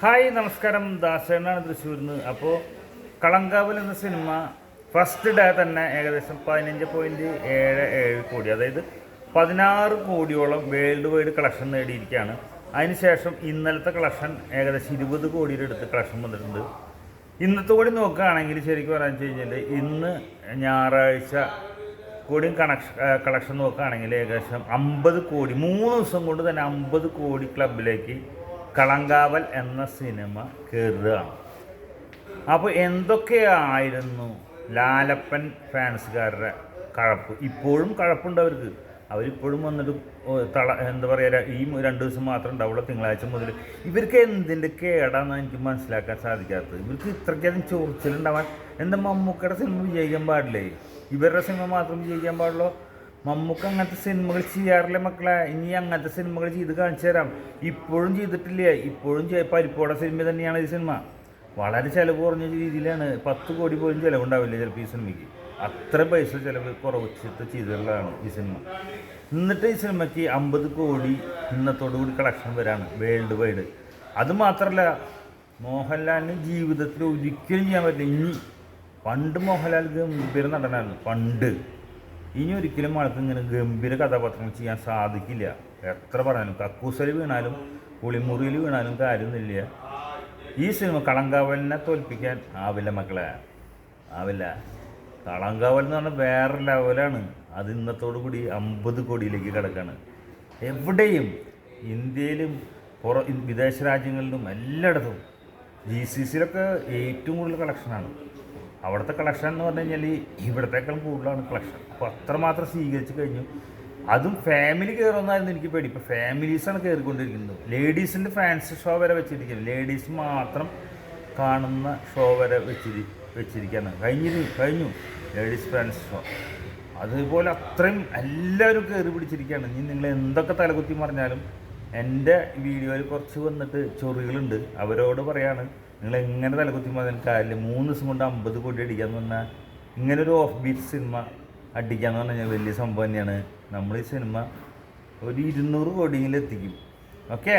Hi നമസ്കാരം. ദാസേനാണ് തൃശ്ശൂരിൽ നിന്ന് അപ്പോൾ കളങ്കാവൽ എന്ന സിനിമ ഫസ്റ്റ് ഡേ തന്നെ ഏകദേശം പതിനഞ്ച് പോയിന്റ് ഏഴ് ഏഴ് കോടി അതായത് പതിനാറ് കോടിയോളം വേൾഡ് വൈഡ് കളക്ഷൻ നേടിയിരിക്കുകയാണ്. അതിനുശേഷം ഇന്നലത്തെ കളക്ഷൻ ഏകദേശം ഇരുപത് കോടിയുടെ അടുത്ത് കളക്ഷൻ വന്നിട്ടുണ്ട്. ഇന്നത്തെ കൂടി നോക്കുകയാണെങ്കിൽ ശരിക്കും പറയാന്ന് വെച്ച് കഴിഞ്ഞാൽ ഇന്ന് ഞായറാഴ്ച കൂടിയും കണക്ഷൻ കളക്ഷൻ നോക്കുകയാണെങ്കിൽ ഏകദേശം അമ്പത് കോടി മൂന്ന് ദിവസം കൊണ്ട് തന്നെ അമ്പത് കോടി ക്ലബിലേക്ക് കളങ്കാവൽ എന്ന സിനിമ കയറുകയാണ് അപ്പോൾ എന്തൊക്കെയായിരുന്നു ലാലപ്പൻ ഫാൻസുകാരുടെ കഴപ്പ്? ഇപ്പോഴും കഴപ്പുണ്ട് അവർക്ക്. അവരിപ്പോഴും വന്നിട്ട് തള എന്താ പറയുക ഈ രണ്ട് ദിവസം മാത്രം ഉണ്ടാവുള്ളൂ തിങ്കളാഴ്ച മുതൽ ഇവർക്ക് എന്തിന്റെ കേടാന്ന് എനിക്ക് മനസ്സിലാക്കാൻ സാധിക്കാത്തത്. ഇവർക്ക് ഇത്രയ്ക്കധികം ചോർച്ചിലുണ്ടാവാൻ എന്താ മമ്മൂക്കയുടെ സിനിമ വിജയിക്കാൻ പാടില്ലേ? ഇവരുടെ സിനിമ മാത്രം വിജയിക്കാൻ പാടുള്ളൂ? മമ്മൂക്ക അങ്ങനത്തെ സിനിമകൾ ചെയ്യാറില്ല മക്കളെ? ഇനി അങ്ങനത്തെ സിനിമകൾ ചെയ്ത് കാണിച്ചു തരാം. ഇപ്പോഴും ചെയ്തിട്ടില്ല? ഇപ്പോഴും പരിപ്പോട സിനിമ തന്നെയാണ് ഈ സിനിമ വളരെ ചിലവ് കുറഞ്ഞ രീതിയിലാണ്. പത്ത് കോടി പോലും ചിലവുണ്ടാവില്ല ചിലപ്പോൾ ഈ സിനിമയ്ക്ക് അത്ര പൈസ ചിലവ് കുറച്ചിട്ട് ചെയ്തിട്ടുള്ളതാണ് ഈ സിനിമ എന്നിട്ട് ഈ സിനിമയ്ക്ക് അമ്പത് കോടി ഇന്നത്തോടു കൂടി കളക്ഷൻ വരാണ്. വേൾഡ് വൈഡ് അത് മാത്രമല്ല മോഹൻലാലിന് ജീവിതത്തിൽ ഒരിക്കലും ചെയ്യാൻ പറ്റില്ല. ഇനി പണ്ട് മോഹൻലാൽ ഗംഭീര നടനായിരുന്നു. പണ്ട്. ഇനി ഒരിക്കലും ആൾക്ക് ഇങ്ങനെ ഗംഭീര കഥാപാത്രങ്ങൾ ചെയ്യാൻ സാധിക്കില്ല. എത്ര പറഞ്ഞാലും കക്കൂസൽ വീണാലും പുളിമുറിയിൽ വീണാലും കാര്യമൊന്നുമില്ല. ഈ സിനിമ കളങ്കാവലിനെ തോൽപ്പിക്കാൻ ആവില്ല മക്കളെ. ആവില്ല. കളങ്കാവൽ എന്ന് പറഞ്ഞാൽ വേറെ ലെവലാണ്. അത് ഇന്നത്തോടു കൂടി അമ്പത് കോടിയിലേക്ക് കിടക്കാണ്. എവിടെയും ഇന്ത്യയിലും പുറ വിദേശ രാജ്യങ്ങളിലും എല്ലായിടത്തും ജി സി സിയിലൊക്കെ ഏറ്റവും കൂടുതൽ കളക്ഷനാണ് അവിടുത്തെ കളക്ഷൻ എന്ന് പറഞ്ഞു കഴിഞ്ഞാൽ ഇവിടത്തേക്കാളും കൂടുതലാണ് കളക്ഷൻ അപ്പോൾ അത്രമാത്രം സ്വീകരിച്ച് കഴിഞ്ഞു. അതും ഫാമിലി കയറുന്നതായിരുന്നു എനിക്ക് പേടി. ഇപ്പോൾ ഫാമിലീസാണ് കയറിക്കൊണ്ടിരിക്കുന്നത് ലേഡീസിന്റെ ഫാൻസ് ഷോ വരെ വെച്ചിരിക്കുന്നത് ലേഡീസ് മാത്രം കാണുന്ന ഷോ വരെ വെച്ചിരി വെച്ചിരിക്കുകയാണ്. കഴിഞ്ഞിരുന്നു കഴിഞ്ഞു. ലേഡീസ് ഫാൻസ് ഷോ അതുപോലെ അത്രയും എല്ലാവരും കയറി പിടിച്ചിരിക്കുകയാണ്. ഇനി നിങ്ങൾ എന്തൊക്കെ തലകുത്തി പറഞ്ഞാലും എന്റെ വീഡിയോയിൽ കുറച്ച് വന്നിട്ട് ചൊറികളുണ്ട്. അവരോട് പറയാണ് നിങ്ങൾ എങ്ങനെ തലകുത്തി പറഞ്ഞാൽ കാര്യമില്ല മൂന്ന് ദിവസം കൊണ്ട് അമ്പത് കോടി അടിക്കാന്ന് പറഞ്ഞാൽ ഇങ്ങനെ ഒരു ഓഫ് ബീറ്റ് സിനിമ അടിക്കാന്ന് പറഞ്ഞാൽ വലിയ സംഭവം തന്നെയാണ്. നമ്മൾ ഈ സിനിമ ഒരു ഇരുന്നൂറ് കോടിയെങ്കിലും എത്തിക്കും. ഓക്കെ